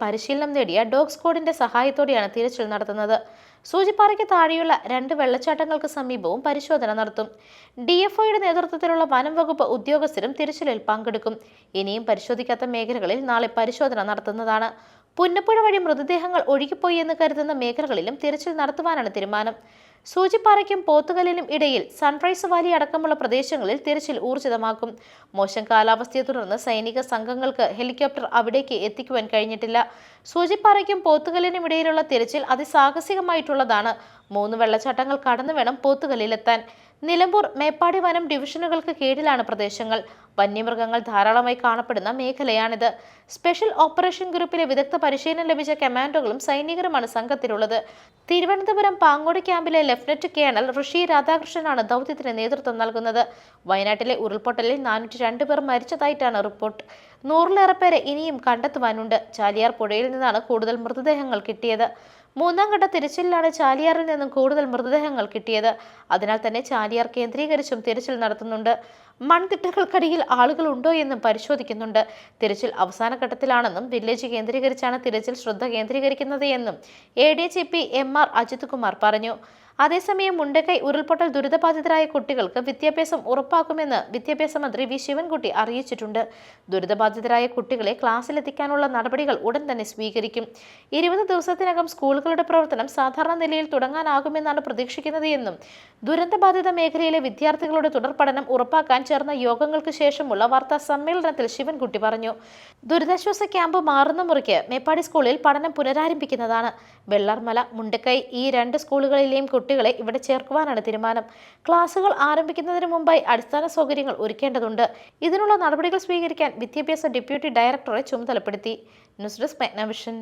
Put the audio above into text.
പരിശീലനം നേടിയ ഡോഗ് സ്ക്വാഡിന്റെ സഹായത്തോടെയാണ് തിരച്ചിൽ നടത്തുന്നത്. സൂചിപ്പാറയ്ക്ക് താഴെയുള്ള രണ്ട് വെള്ളച്ചാട്ടങ്ങൾക്ക് സമീപവും പരിശോധന നടത്തും. ഡി എഫ് ഒയുടെ നേതൃത്വത്തിലുള്ള വനം വകുപ്പ് ഉദ്യോഗസ്ഥരും തിരച്ചിലിൽ പങ്കെടുക്കും. ഇനിയും പരിശോധിക്കാത്ത മേഖലകളിൽ നാളെ പരിശോധന നടത്തുന്നതാണ്. പുന്നപ്പുഴ വഴി മൃതദേഹങ്ങൾ ഒഴുകിപ്പോയി എന്ന് കരുതുന്ന മേഖലകളിലും തിരച്ചിൽ നടത്തുവാനാണ് തീരുമാനം. സൂചിപ്പാറയ്ക്കും പോത്തുകല്ലിനും ഇടയിൽ സൺറൈസ് വാലി അടക്കമുള്ള പ്രദേശങ്ങളിൽ തിരച്ചിൽ ഊർജിതമാക്കും. മോശം കാലാവസ്ഥയെ തുടർന്ന് സൈനിക സംഘങ്ങൾക്ക് ഹെലികോപ്റ്റർ അവിടേക്ക് എത്തിക്കുവാൻ കഴിഞ്ഞിട്ടില്ല. സൂചിപ്പാറയ്ക്കും പോത്തുകല്ലിനും ഇടയിലുള്ള തിരച്ചിൽ അതിസാഹസികമായിട്ടുള്ളതാണ്. മൂന്ന് വെള്ളച്ചാട്ടങ്ങൾ കടന്നു വേണം പോത്തുകല്ലിലെത്താൻ. നിലമ്പൂർ മേപ്പാടി വനം ഡിവിഷനുകൾക്ക് കീഴിലാണ് പ്രദേശങ്ങൾ. വന്യമൃഗങ്ങൾ ധാരാളമായി കാണപ്പെടുന്ന മേഖലയാണിത്. സ്പെഷ്യൽ ഓപ്പറേഷൻ ഗ്രൂപ്പിലെ വിദഗ്ധ പരിശീലനം ലഭിച്ച കമാൻഡോകളും സൈനികരുമാണ് സംഘത്തിലുള്ളത്. തിരുവനന്തപുരം പാങ്ങോട് ക്യാമ്പിലെ ലഫ്റ്റനന്റ് കേണൽ ഋഷി രാധാകൃഷ്ണനാണ് ദൗത്യത്തിന് നേതൃത്വം നൽകുന്നത്. വയനാട്ടിലെ ഉരുൾപൊട്ടലിൽ നാനൂറ്റി പേർ മരിച്ചതായിട്ടാണ് റിപ്പോർട്ട്. നൂറിലേറെ പേരെ ഇനിയും കണ്ടെത്തുവാനുണ്ട്. ചാലിയാർ പുഴയിൽ നിന്നാണ് കൂടുതൽ മൃതദേഹങ്ങൾ കിട്ടിയത്. മൂന്നാം ഘട്ട തിരച്ചിലാണ് ചാലിയാറിൽ നിന്നും കൂടുതൽ മൃതദേഹങ്ങൾ കിട്ടിയത്. അതിനാൽ തന്നെ ചാലിയാർ കേന്ദ്രീകരിച്ചും തിരച്ചിൽ നടത്തുന്നുണ്ട്. മൺതിട്ടകൾക്കടിയിൽ ആളുകൾ ഉണ്ടോ എന്നും പരിശോധിക്കുന്നുണ്ട്. തിരച്ചിൽ അവസാന ഘട്ടത്തിലാണെന്നും വില്ലേജ് കേന്ദ്രീകരിച്ചാണ് തിരച്ചിൽ ശ്രദ്ധ കേന്ദ്രീകരിക്കുന്നത് എന്നും A D G P M R Ajith Kumar പറഞ്ഞു. അതേസമയം മുണ്ടക്കൈ ഉരുൾപൊട്ടൽ ദുരിതബാധിതരായ കുട്ടികൾക്ക് വിദ്യാഭ്യാസം ഉറപ്പാക്കുമെന്ന് വിദ്യാഭ്യാസ മന്ത്രി വി ശിവൻകുട്ടി അറിയിച്ചിട്ടുണ്ട്. ദുരിതബാധിതരായ കുട്ടികളെ ക്ലാസ്സിലെത്തിക്കാനുള്ള നടപടികൾ ഉടൻ തന്നെ സ്വീകരിക്കും. ഇരുപത് ദിവസത്തിനകം സ്കൂളുകളുടെ പ്രവർത്തനം സാധാരണ നിലയിൽ തുടങ്ങാനാകുമെന്നാണ് പ്രതീക്ഷിക്കുന്നത് എന്നും ദുരന്തബാധിത മേഖലയിലെ വിദ്യാർത്ഥികളുടെ തുടർ പഠനം ഉറപ്പാക്കാൻ ചേർന്ന യോഗങ്ങൾക്ക് ശേഷമുള്ള വാർത്താ സമ്മേളനത്തിൽ ശിവൻകുട്ടി പറഞ്ഞു. ദുരിതാശ്വാസ ക്യാമ്പ് മാറുന്ന മുറിക്ക് മേപ്പാടി സ്കൂളിൽ പഠനം പുനരാരംഭിക്കുന്നതാണ്. വെള്ളർമല മുണ്ടക്കൈ ഈ രണ്ട് സ്കൂളുകളിലെയും കുട്ടികളെ ഇവിടെ ചേർക്കുവാനാണ് തീരുമാനം. ക്ലാസുകൾ ആരംഭിക്കുന്നതിന് മുമ്പായി അടിസ്ഥാന സൗകര്യങ്ങൾ ഒരുക്കേണ്ടതുണ്ട്. ഇതിനുള്ള നടപടികൾ സ്വീകരിക്കാൻ വിദ്യാഭ്യാസ ഡെപ്യൂട്ടി ഡയറക്ടറെ ചുമതലപ്പെടുത്തി. News desk മെഗ്നവിഷൻ.